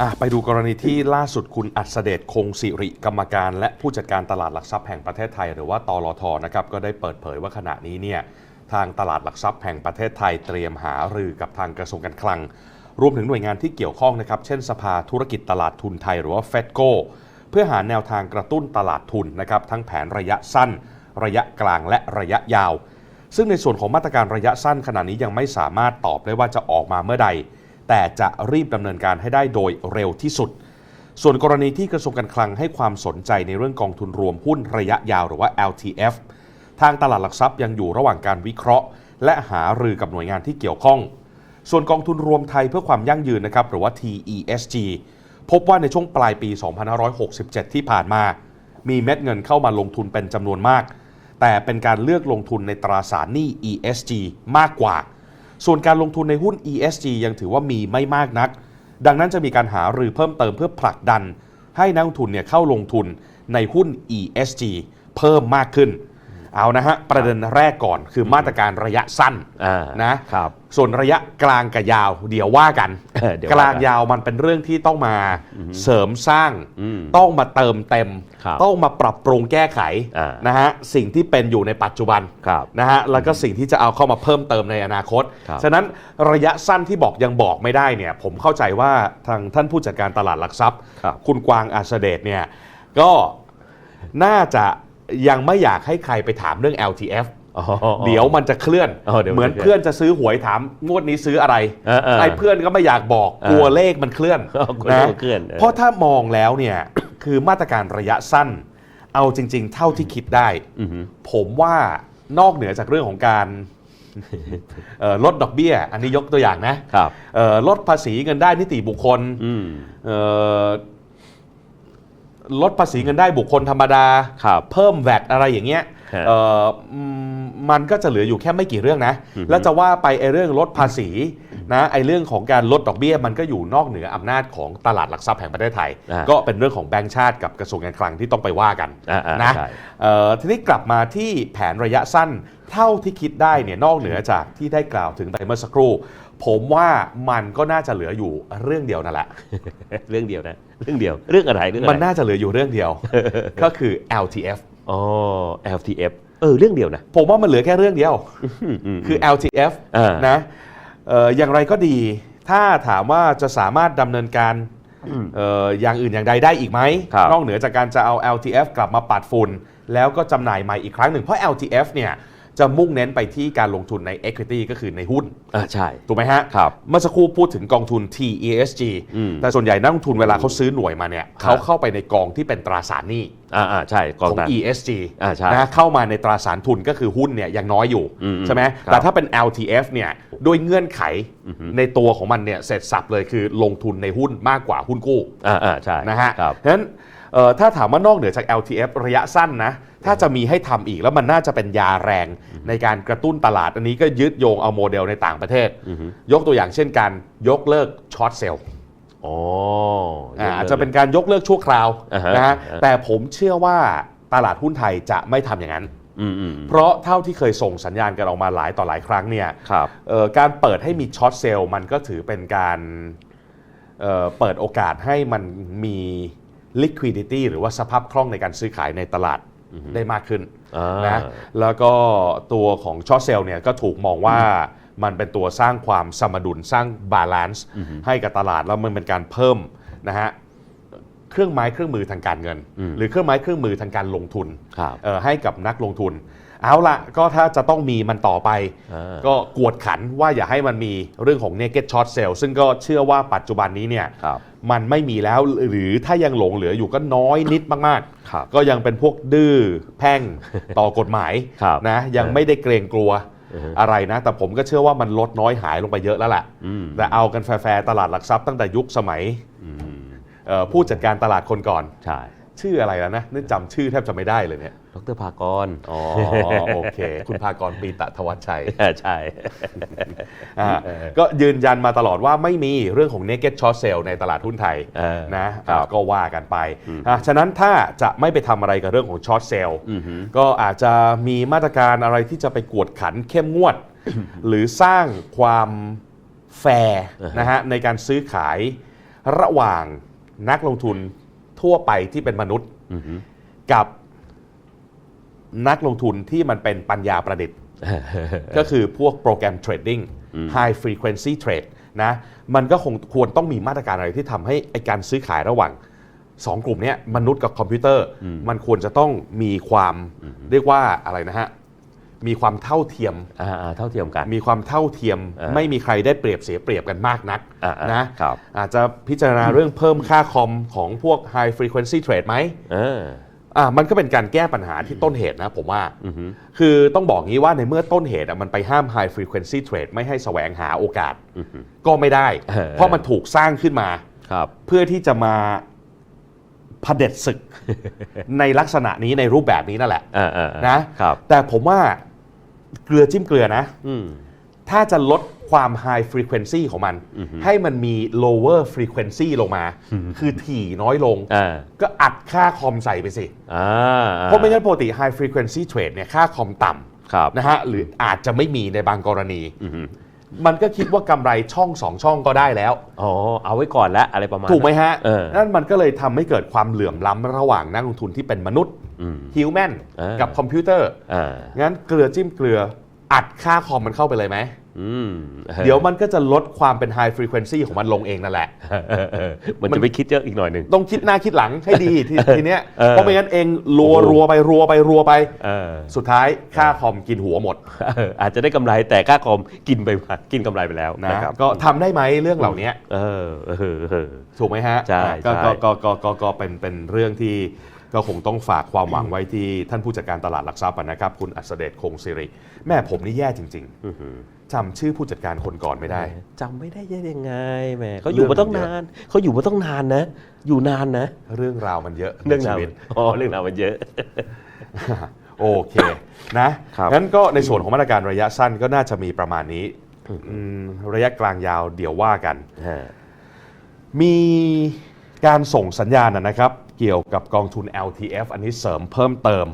อะไปดูกรณีที่ล่าสุดคุณอัศเดชคงสิริกรรมการ และผู้จัดการตลาดหลักทรัพย์แห่งประเทศไทย หรือว่าตลทนะครับก็ได้เปิดเผยว่าขณะนี้เนี่ยทางตลาดหลักทรัพย์แห่งประเทศไทยเตรียมหารือกับทางกระทรวงการคลัง รวมถึงหน่วยงานที่เกี่ยวข้องนะครับเช่นสภาธุรกิจตลาดทุนไทย หรือว่าเฟดโกเพื่อหาแนวทางกระตุ้นตลาดทุนนะครับทั้งแผนระยะสั้น ระยะกลางและระยะยาว ซึ่งในส่วนของมาตรการระยะสั้นขณะนี้ยังไม่สามารถตอบได้ว่าจะออกมาเมื่อใด แต่จะรีบดำเนินการให้ได้โดยเร็วที่สุด ส่วนกรณีที่กระทรวงการคลังให้ความสนใจในเรื่องกองทุนรวมหุ้นระยะยาวหรือว่า LTF ทางตลาดหลักทรัพย์ยังอยู่ระหว่างการวิเคราะห์ และหารือกับหน่วยงานที่เกี่ยวข้อง ส่วนกองทุนรวมไทยเพื่อความยั่งยืนนะครับหรือว่า TESG พบว่าในช่วงปลายปี 2567 ที่ผ่านมา มีเม็ดเงินเข้ามาลงทุนเป็นจำนวนมาก แต่เป็นการเลือกลงทุนในตราสารหนี้ ESG มากกว่า ส่วนการลงทุนในหุ้น ESG ยังถือว่ามีไม่มากนัก ดังนั้นจะมีการหารือเพิ่มเติมเพื่อผลักดัน ให้นักลงทุนเนี่ยเข้าลงทุนในหุ้น ESG เพิ่มมากขึ้น เอานะฮะประเด็นแรกก่อนคือมาตรการระยะสั้นอ่านะครับส่วนระยะกลางกับยาวเดี๋ยวว่ากันเออเดี๋ยวกว่ากันลางยาวมันเป็นเรื่องที่ต้องมาเสริมสร้างอืมต้องมาเติมเต็มครับต้องมาปรับปรุงแก้ไขอ่านนะฮะสิ่งที่เป็นอยู่ในปัจจุบันครับนะฮะแล้วก็สิ่งที่จะเอาเข้ามาเพิ่มเติมในอนาคตครับฉะนั้นระยะสั้นที่บอกยังบอกไม่ได้เนี่ยผมเข้าใจว่าทางท่านผู้จัดการตลาดหลักทรัพย์ครับคุณกวางอาสเดชเนี่ยก็น่าจะ ยังไม่อยากให้ใครไปถามเรื่อง LTF อ๋อเดี๋ยวมันจะเคลื่อนอ๋อเดี๋ยวมันเหมือนจะเคลื่อนเพื่อนจะซื้อหวยถามงวดนี้ซื้ออะไรเออเออไอ้เพื่อนก็ไม่อยากบอกเออกลัวเลขมันเคลื่อนเออกลัวเลขมันเคลื่อนเออเพราะถ้ามองแล้วเนี่ยคือมาตรการระยะสั้น เอาจริง ๆ เท่าที่คิดได้อือฮึผมว่านอกเหนือจากเรื่องของการเอ่อลดดอกเบี้ย อันนี้ยกตัวอย่างนะครับเอ่อลดภาษีเงินได้นิติบุคคลอืมเอ่อ ลดภาษีเงินได้บุคคลธรรมดา ครับ เพิ่มแวดอะไรอย่างเงี้ยฮะเอ่ออืมมันก็จะเหลืออยู่แค่ไม่กี่เรื่องนะ อือฮึแล้วจะว่าไปไอ้เรื่องลดภาษีนะไอ้เรื่องของการลดดอกเบี้ย มันก็อยู่นอกเหนืออำนาจของตลาดหลักทรัพย์แห่งประเทศไทย อ่า ก็เป็นเรื่องของแบงก์ชาติกับกระทรวงการคลังที่ต้องไปว่ากัน อ่าอ่านะใช่ เอ่อทีนี้กลับมาที่แผนระยะสั้นเท่าที่คิดได้เนี่ยนอกเหนือจากที่ได้กล่าวถึงไปเมื่อสักครู่ ผมว่ามันก็น่าจะเหลืออยู่เรื่องเดียวนั่นแหละ เรื่องเดียวนะ เรื่องเดียว เรื่องอะไรเรื่องอะไรมันน่าจะเหลืออยู่เรื่องเดียว ก็คือ LTF อ๋อ LTF เออเรื่องเดียวนะ ผมว่ามันเหลือแค่เรื่องเดียวมมคือ LTF อ่านนะเอ่ออย่างไรก็ดี ถ้าถามว่าจะสามารถดำเนินการเอ่ออย่างอื่นอย่างใดได้อีกไหมครับนอกเหนือจากการจะเอา LTF กลับมาปัดฝุ่น แล้วก็จำหน่ายใหม่อีกครั้งหนึ่ง เพราะ LTF เนี่ย จะมุ่งเน้นไปที่การลงทุนใน equity ก็คือในหุ้น อ่าใช่ ถูกไหมฮะครับเมื่อสักครู่พูดถึงกองทุน TESG อืมแต่ส่วนใหญ่นักลงทุนเวลาเขาซื้อหน่วยมาเนี่ย ครับ เขาเข้าไปในกองที่เป็นตราสารหนี้อ่าอ่าใช่กองของตรา ESG อ่าใช่นะเข้ามาในตราสารทุนก็คือหุ้นเนี่ยยังน้อยอยู่อืมใช่ไหมครับแต่ถ้าเป็น LTF เนี่ยด้วยเงื่อนไขในตัวของมันเนี่ยเสร็จสับเลยคือลงทุนในหุ้นมากกว่าหุ้นกู้ อ่าอ่าใช่นะฮะครับฉะนั้นเอ่อถ้าถามว่านอกเหนือจาก LTF ระยะสั้นนะ ถ้าจะมีให้ทำอีกแล้วมันน่าจะเป็นยาแรงในการกระตุ้นตลาด อันนี้ก็ยึดโยงเอาโมเดลในต่างประเทศอือฮึยกตัวอย่างเช่นการยกเลิกช็อตเซลล์ อ๋ออาอาจจะเป็นการยกเลิกชั่วคราวอ่าฮะนะฮะอ่าฮะ แต่ผมเชื่อว่าตลาดหุ้นไทยจะไม่ทำอย่างนั้น อืมอืมเพราะเท่าที่เคยส่งสัญญาณกันออกมาหลายต่อหลายครั้งเนี่ยครับ เอ่อการเปิดให้มีช็อตเซลล์มันก็ถือเป็นการเอ่อเปิดโอกาสให้มันมี liquidity หรือว่าสภาพคล่องในการซื้อขายในตลาดได้มากขึ้นอ่านะแล้วก็ตัวของช็อตเซลล์เนี่ยก็ถูกมองว่า มันเป็นตัวสร้างความสมดุลสร้างบาลานซ์ให้กับตลาดแล้วมันเป็นการเพิ่มนะฮะเครื่องไม้เครื่องมือทางการเงินอืมหรือเครื่องไม้เครื่องมือทางการลงทุนครับเอ่อให้กับนักลงทุน เอาละก็ถ้าจะต้องมีมันต่อไปอ่าก็กวดขันว่าอย่าให้มันมีเรื่องของ naked short sale ซึ่งก็เชื่อว่าปัจจุบันนี้เนี่ยครับมันไม่มีแล้วหรือถ้ายังหลงเหลืออยู่ก็น้อยนิดมากครับๆก็ยังเป็นพวกดื้อแพ่งต่อกฎหมายครับนะยังเออไม่ได้เกรงกลัว อือฮึอะไรนะ แต่ผมก็เชื่อว่ามันลดน้อยหายลงไปเยอะแล้วแหละอืมแต่เอากันแฟร์ๆตลาดหลักทรัพย์ตั้งแต่ยุคสมัยอืมเอ่อผู้จัดการตลาดคนก่อนใช่ ชื่ออะไรแล้วนะนึกจำชื่อแทบจะไม่ได้เลยเนี่ย ดรภากรอ๋อโอเค คุณภากรปีตะทวัชชัยใช่ อ่าเออก็ยืนยันมาตลอดว่าไม่มีเรื่องของ naked short sale ในตลาดหุ้นไทยเออนะครับอ่าก็ว่ากันไปอะฉะนั้นถ้าจะไม่ไปทำอะไรกับเรื่องของ short sale อือฮึก็อาจจะมีมาตรการอะไรที่จะไปกวดขันเข้มงวด หรือสร้างความแฟร์อ่าฮะนะฮะในการซื้อขายระหว่างนักลงทุน ทั่วไปที่เป็นมนุษย์อือฮึกับนักลงทุนที่มันเป็นปัญญาประดิษฐ์ ก็คือพวกโปรแกรมเทรดดิ้ง high frequency trade นะมันก็คงควรต้องมีมาตรการอะไรที่ทำให้ไอการซื้อขายระหว่าง2กลุ่มเนี้ยมนุษย์กับคอมพิวเตอร์ มันควรจะต้องมีความเรียกว่าอะไรนะฮะ มีความเท่าเทียม อ่าอ่าเท่าเทียมกัน มีความเท่าเทียมอ่าไม่มีใครได้เปรียบเสียเปรียบกันมากนักอ่าอ่านนะ ครับอาจจะพิจารณาเรื่องเพิ่มค่าคอมของพวก high frequency trade ไหมเออ อ่ามันก็เป็นการแก้ปัญหาที่ต้นเหตุนะผมว่า อือฮึ คือต้องบอกงี้ว่าในเมื่อต้นเหตุอะมันไปห้าม high frequency trade ไม่ให้แสวงหาโอกาส อือฮึ ก็ไม่ได้ เออ เพราะมันถูกสร้างขึ้นมา ครับ เพื่อที่จะมาเผด็จศึก ในลักษณะนี้ในรูปแบบนี้นั่นแหละ อ่าอ่าอ่านะ ครับ แต่ผมว่า เกลือจิ้มเกลือนะอืมถ้าจะลดความ high frequency ของมัน ให้มันมี lower frequency ลงมา คือถี่น้อยลงอ่าก็อัดค่าคอมใส่ไปสิอ่าเพราะไม่งั้นปกติ high frequency trade เนี่ยค่าคอมต่ครับำนะฮะหรืออาจจะไม่มีในบางกรณีอือฮึมันก็คิดว่ากำไรช่องสองช่องก็ได้แล้ว อ๋อ เอาไว้ก่อนแล้วอะไรประมาณ ถูกไหมฮะเออนั่นมันก็เลยทำให้เกิดความเหลื่อมล้ำระหว่างนักลงทุนที่เป็นมนุษย์อืม ฮิวแมนเออกับคอมพิวเตอร์อ่างั้นเกลือจิ้มเกลืออัดค่าคอมมันเข้าไปเลยไหมอืมเดี๋ยวมันก็จะลดความเป็น high frequency ของมันลงเองนั่นแหละเออเออมันจะไปคิดเยอะอีกหน่อยหนึ่งต้องคิดหน้าคิดหลังให้ดีทีทีเนี้ยเออเพราะไม่งั้นเองรัวรัวไปรัวไปรัวไปเออสุดท้ายค่าคอมกินหัวหมดเอออาจจะได้กำไรแต่ค่าคอมกินไปกินกำไรไปแล้วนะนะครับก็ทำได้ไหมเรื่องเหล่านี้เออเออเออถูกไหมฮะ ใช่ก็ใช่ก็ก็ก็ก็ก็เป็นเป็นเรื่องที่ ก็คงต้องฝากความหวังไว้ที่ท่านผู้จัดการตลาดหลักทรัพย์อะนะครับ คุณอัศเดชคงสิริ แม่ผมนี่แย่จริงอื้อหือๆจำชื่อผู้จัดการคนก่อนไม่ได้จำไม่ได้ยังไงแหม่เขาอยู่มาต้องนานเขาอยู่มาต้องนานนะ อยู่นานนะ เรื่องราวมันเยอะเรื่องในราวชีวิตอ๋อเรื่องราวมันเยอะโอเคนะครับงั้นก็ในส่วนของมาตรการระยะสั้นก็น่าจะมีประมาณนี้อืมระยะกลางยาวเดี๋ยวว่ากัน มีการส่งสัญญาณนะครับ เกี่ยวกับกองทุน LTF อันนี้เสริมเพิ่มเติม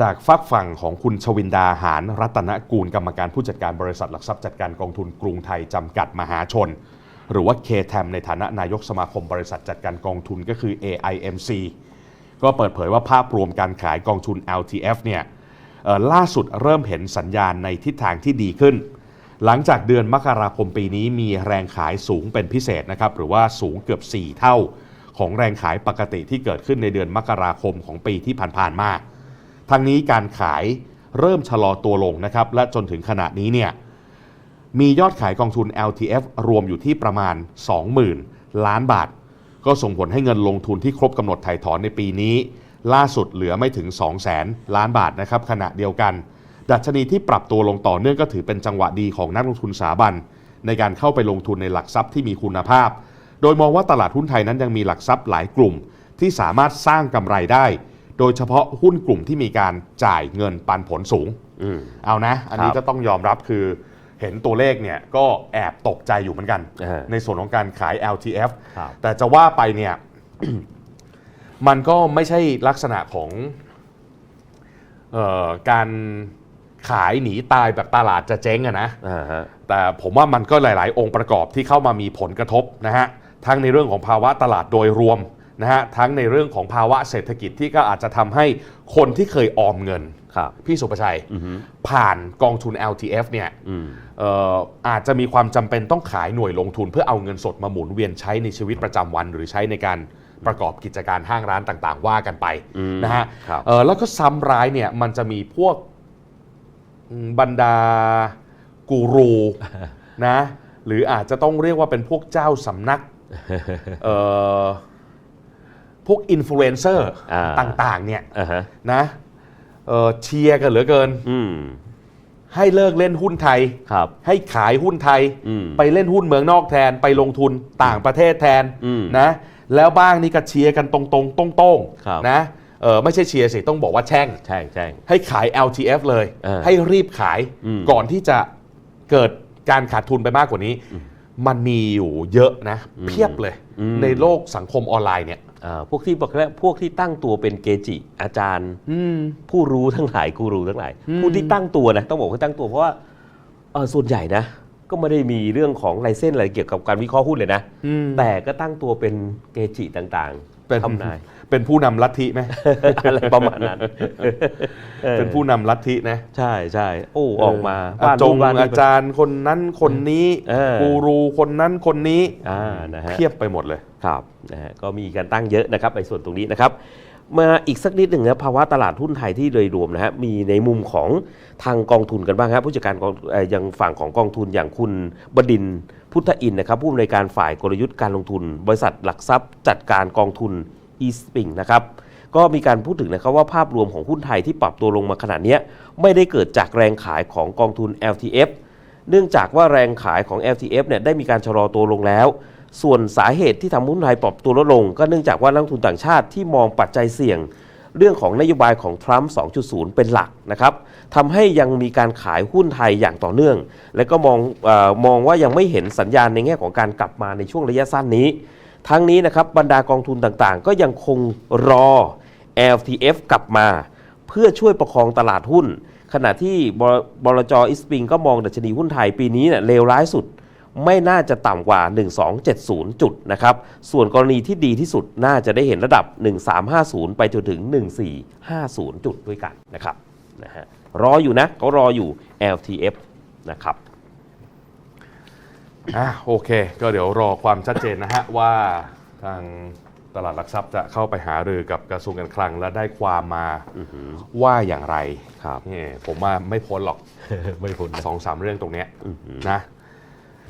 จากฝักฝั่งของคุณชวินดาหารรัตนกูลกรรมการผู้จัดการบริษัทหลักทรัพย์จัดการกองทุนกรุงไทยจำกัดมหาชน หรือว่า KTM ในฐานะนายกสมาคมบริษัทจัดการกองทุนก็คือ AIMC ก็เปิดเผยว่าภาพรวมการขายกองทุน LTF เนี่ยล่าสุดเริ่มเห็นสัญญาณในทิศทางที่ดีขึ้น หลังจากเดือนมกราคมปีนี้มีแรงขายสูงเป็นพิเศษนะครับหรือว่าสูงเกือบ 4 เท่า ของแรงขายปกติที่เกิดขึ้นในเดือนมกราคมของปีที่ผ่านๆมาทั้งนี้การขายเริ่มชะลอตัวลงนะครับและจนถึงขณะนี้เนี่ยมียอดขายกองทุน LTF รวมอยู่ที่ประมาณ 20,000 ล้านบาท ก็ส่งผลให้เงินลงทุนที่ครบกำหนดถ่ายถอนในปีนี้ ล่าสุดเหลือไม่ถึง 200,000ล้านบาทนะครับขณะเดียวกัน ดัชนีที่ปรับตัวลงต่อเนื่องก็ถือเป็นจังหวะดีของนักลงทุนสถาบัน ในการเข้าไปลงทุนในหลักทรัพย์ที่มีคุณภาพ โดยมองว่าตลาดหุ้นไทยนั้นยังมีหลักทรัพย์หลายกลุ่ม ที่สามารถสร้างกำไรได้ โดยเฉพาะหุ้นกลุ่มที่มีการจ่ายเงินปันผลสูงอืมเอานะ อันนี้ครับก็ต้องยอมรับคือเห็นตัวเลขเนี่ยก็แอบตกใจอยู่เหมือนกันอ่าในส่วนของการขาย LTF ครับแต่จะว่าไปเนี่ยมันก็ไม่ใช่ลักษณะของเออการขายหนีตายแบบตลาดจะเจ๊งอะนะอ่าฮะแต่ผมว่ามันก็หลาย ๆ องค์ประกอบที่เข้ามามีผลกระทบนะฮะ ทั้งในเรื่องของภาวะตลาดโดยรวมนะฮะทั้งในเรื่องของภาวะเศรษฐกิจที่ก็อาจจะทำให้คนที่เคยออมเงิน ครับ พี่สุประชัย อือฮึ ผ่านกองทุน LTF เนี่ยอืม เอ่ออาจจะมีความจำเป็นต้องขายหน่วยลงทุน เพื่อเอาเงินสดมาหมุนเวียนใช้ในชีวิตประจำวัน หรือใช้ในการประกอบกิจการห้างร้านต่างๆ ว่ากันไปอืมนะฮะครับ เอ่อแล้วก็ซ้ำร้ายเนี่ยมันจะมีพวกอืมบรรดากูรู นะหรืออาจจะต้องเรียกว่าเป็นพวกเจ้าสำนักเอ่อ พวกอินฟลูเอนเซอร์อ่าต่างๆ เนี่ยอ่าฮะนะเอ่อเชียร์กันเหลือเกินอืมให้เลิกเล่นหุ้นไทยครับให้ขายหุ้นไทยอืมไปเล่นหุ้นเมืองนอกแทน ไปลงทุนต่างประเทศแทนอืมนะ แล้วบ้างนี่ก็เชียร์กันตรงๆตรงครับๆนะเออไม่ใช่เชียร์สิ ต้องบอกว่าแช่งใช่ใช่ให้ขาย LTF เลยเออให้รีบขายอืมก่อนที่จะเกิดการขาดทุนไปมากกว่านี้ มันมีอยู่เยอะนะ เพียบเลยอืมในโลกสังคมออนไลน์เนี่ยอ่าพวกที่บอกแล้วพวกที่ตั้งตัวเป็นเกจิ อาจารย์อืมผู้รู้ทั้งหลายกูรู้ทั้งหลายอืมผู้ที่ตั้งตัวนะต้องบอกว่าตั้งตัวเพราะว่าเออส่วนใหญ่นะ ก็ไม่ได้มีเรื่องของไลเซนส์อะไรเกี่ยวกับการวิเคราะห์หุ้นเลยนะอืมแต่ก็ตั้งตัวเป็นเกจิต่าง เป็นๆทำนาย เป็นผู้นำลัทธิไหม อะไรประมาณนั้นออเป็นผู้นำลัทธินะใช่ใช่โอ้ออกมาอาบ้านจนู้งนบ้านนี้ อาจารย์คนนั้นคนนี้เออ กูรูคนนั้นคนนี้อ่านะฮะ เพียบไปหมดเลย ครับนะฮะก็มีการตั้งเยอะนะครับในส่วนตรงนี้นะครับ มาอีกสักนิดหนึ่งนะภาวะตลาดหุ้นไทยที่โดยรวมนะฮะมีในมุมของทางกองทุนกันบ้างครับผู้จัดการกองเอ่ออย่างฝั่งของกองทุนอย่างคุณบดินทร์ พุทธอินนะครับผู้อำนวยการฝ่ายกลยุทธ์การลงทุน บริษัทหลักทรัพย์จัดการกองทุน e s p i n g นะครับก็มีการพูดถึงนะครับว่าภาพรวมของหุ้นไทยที่ปรับตัวลงมาขนาดนี้ไม่ได้เกิดจากแรงขายของกองทุน LTF เนื่องจากว่าแรงขายของ LTF เนี่ยได้มีการชะลอตัวลงแล้ว ส่วนสาเหตุที่ทำหุ้นไทยปรับตัวลดลง ก็เนื่องจากว่านักทุนต่างชาติที่มองปัจจัยเสี่ยง เรื่องของนโยบายของทรัมป์ 2.0 เป็นหลักนะครับทำให้ยังมีการขายหุ้นไทยอย่างต่อเนื่อง และก็มองอมองว่ายังไม่เห็นสัญญาณในแง่ของการกลับมาในช่วงระยะสั้นนี้ ทั้งนี้นะครับบรรดากองทุนต่างๆ ก็ยังคงรอ LTF กลับมา เพื่อช่วยประคองตลาดหุ้น ขณะที่บบลจอิสปิงก็มองดัชนีหุ้นไทยปีนี้เนี่ยเลวร้ายสุด ไม่น่าจะต่ำกว่า 1270 จุดนะครับ ส่วนกรณีที่ดีที่สุดน่าจะได้เห็นระดับ 1350 ไปจนถึง 1450 จุดด้วยกันนะครับนะฮะรออยู่นะเขารออยู่ LTF นะครับอะโอเค ก็เดี๋ยวรอความชัดเจนนะฮะ ว่าทางตลาดหลักทรัพย์จะเข้าไปหารือกับกระทรวงการคลังและได้ความมาว่าอย่างไรครับนี่ผมว่าไม่พ้นหรอกไม่พ้นนะสองสามเรื่องตรงเนี้ยนะ